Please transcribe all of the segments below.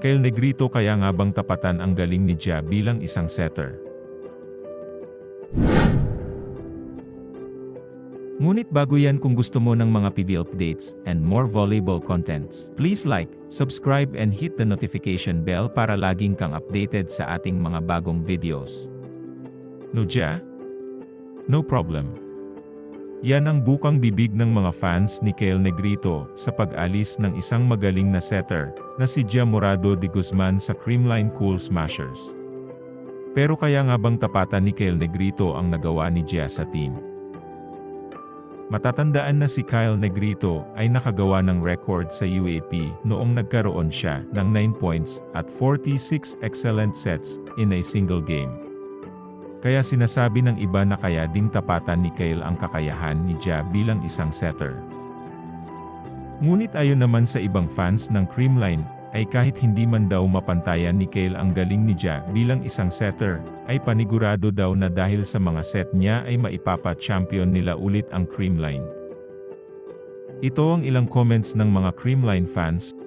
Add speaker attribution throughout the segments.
Speaker 1: Kyle Negrito kaya nga bang tapatan ang galing ni Jia bilang isang setter? Ngunit bago yan kung gusto mo ng mga PV updates and more volleyball contents, please like, subscribe and hit the notification bell para laging kang updated sa ating mga bagong videos. No Jia? No problem. Yan ang bukang bibig ng mga fans ni Kale Negrito sa pag-alis ng isang magaling na setter na si Gia Morado de Guzman sa Creamline Cool Smashers. Pero kaya nga bang tapatan ni Kale Negrito ang nagawa ni Gia sa team? Matatandaan na si Kyle Negrito ay nakagawa ng record sa UAP noong nagkaroon siya ng 9 points at 46 excellent sets in a single game. Kaya sinasabi ng iba na kaya ding tapatan ni Kyle ang kakayahan ni Ja bilang isang setter. Ngunit ayon naman sa ibang fans ng Creamline, ay kahit hindi man daw mapantayan ni Kale ang galing ni Ja bilang isang setter, ay panigurado daw na dahil sa mga set niya ay maipapa-champion nila ulit ang Creamline. Ito ang ilang comments ng mga Creamline fans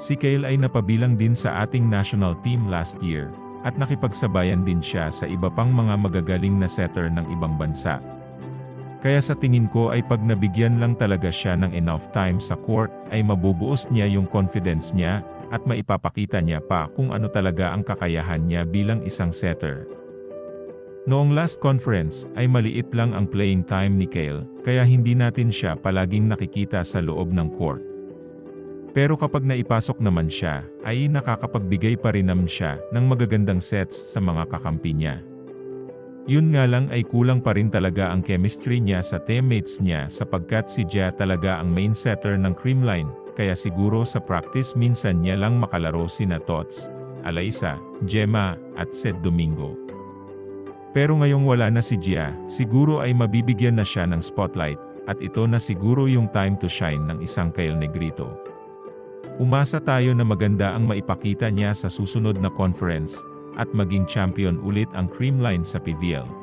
Speaker 1: Si Kale ay napabilang din sa ating national team last year, at nakipagsabayan din siya sa iba pang mga magagaling na setter ng ibang bansa. Kaya sa tingin ko ay pag nabigyan lang talaga siya ng enough time sa court, ay mabubuos niya yung confidence niya, at maipapakita niya pa kung ano talaga ang kakayahan niya bilang isang setter. Noong last conference, ay maliit lang ang playing time ni Kale, kaya hindi natin siya palaging nakikita sa loob ng court. Pero kapag naipasok naman siya, ay nakakapagbigay pa rin naman siya ng magagandang sets sa mga kakampi niya. Yun nga lang ay kulang pa rin talaga ang chemistry niya sa teammates niya sapagkat si Jia talaga ang main setter ng Creamline, kaya siguro sa practice minsan niya lang makalaro sina Tots, Alaisa, Gemma, at Seth Domingo. Pero ngayong wala na si Jia, siguro ay mabibigyan na siya ng spotlight, at ito na siguro yung time to shine ng isang Kyle Negrito. Umasa tayo na maganda ang maipakita niya sa susunod na conference, at maging champion ulit ang Creamline sa PVL.